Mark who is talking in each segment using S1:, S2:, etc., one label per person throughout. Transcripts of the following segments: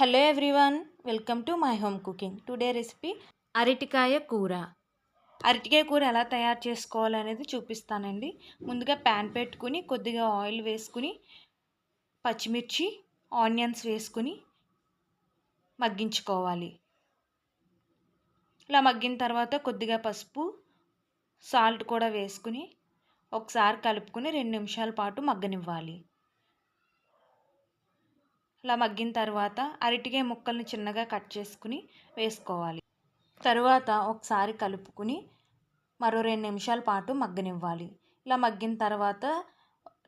S1: Hello everyone welcome to my home cooking. Today recipe అరటికాయ కూర. అరటికాయ కూర ఎలా తయారు చేసుకోవాలనేది చూపిస్తానండి. ముందుగా ప్యాన్ పెట్టుకుని కొద్దిగా ఆయిల్ వేసుకుని పచ్చిమిర్చి ఆనియన్స్ వేసుకుని మగ్గించుకోవాలి. ఇలా మగ్గిన తర్వాత కొద్దిగా పసుపు సాల్ట్ కూడా వేసుకుని ఒకసారి కలుపుకుని రెండు నిమిషాల పాటు మగ్గనివ్వాలి. ఇలా మగ్గిన తర్వాత అరటికాయ ముక్కల్ని చిన్నగా కట్ చేసుకుని వేసుకోవాలి. తరువాత ఒకసారి కలుపుకుని మరో రెండు నిమిషాల పాటు మగ్గనివ్వాలి. ఇలా మగ్గిన తర్వాత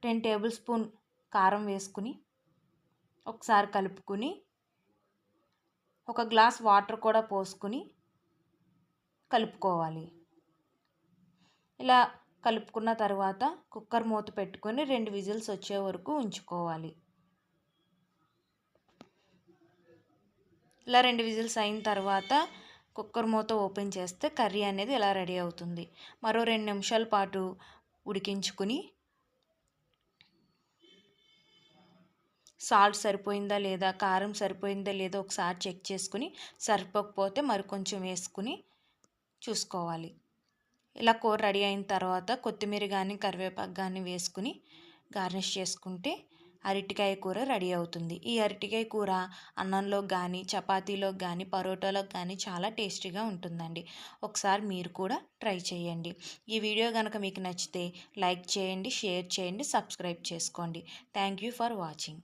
S1: రెండు టేబుల్ స్పూన్ కారం వేసుకుని ఒకసారి కలుపుకుని ఒక గ్లాస్ వాటర్ కూడా పోసుకుని కలుపుకోవాలి. ఇలా కలుపుకున్న తర్వాత కుక్కర్ మూత పెట్టుకొని రెండు విజిల్స్ వచ్చే వరకు ఉంచుకోవాలి. ఇలా రెండు విజిల్స్ అయిన తర్వాత కుక్కర్ మూత ఓపెన్ చేస్తే కర్రీ అనేది ఇలా రెడీ అవుతుంది? మరో రెండు నిమిషాల పాటు ఉడికించుకుని సాల్ట్ సరిపోయిందా లేదా కారం సరిపోయిందా లేదా ఒకసారి చెక్ చేసుకుని సరిపోకపోతే మరి కొంచెం వేసుకుని చూసుకోవాలి. ఇలా కూర రెడీ అయిన తర్వాత కొత్తిమీర కానీ కరివేపాకు కానీ వేసుకుని గార్నిష్ చేసుకుంటే అరటికాయ కూర రెడీ అవుతుంది. ఈ అరటికాయ కూర అన్నంలో కానీ చపాతీలో కానీ పరోటాలో కానీ చాలా టేస్టీగా ఉంటుందండి. ఒకసారి మీరు కూడా ట్రై చేయండి. ఈ వీడియో కనుక మీకు నచ్చితే లైక్ చేయండి షేర్ చేయండి సబ్స్క్రైబ్ చేసుకోండి. Thank you for watching.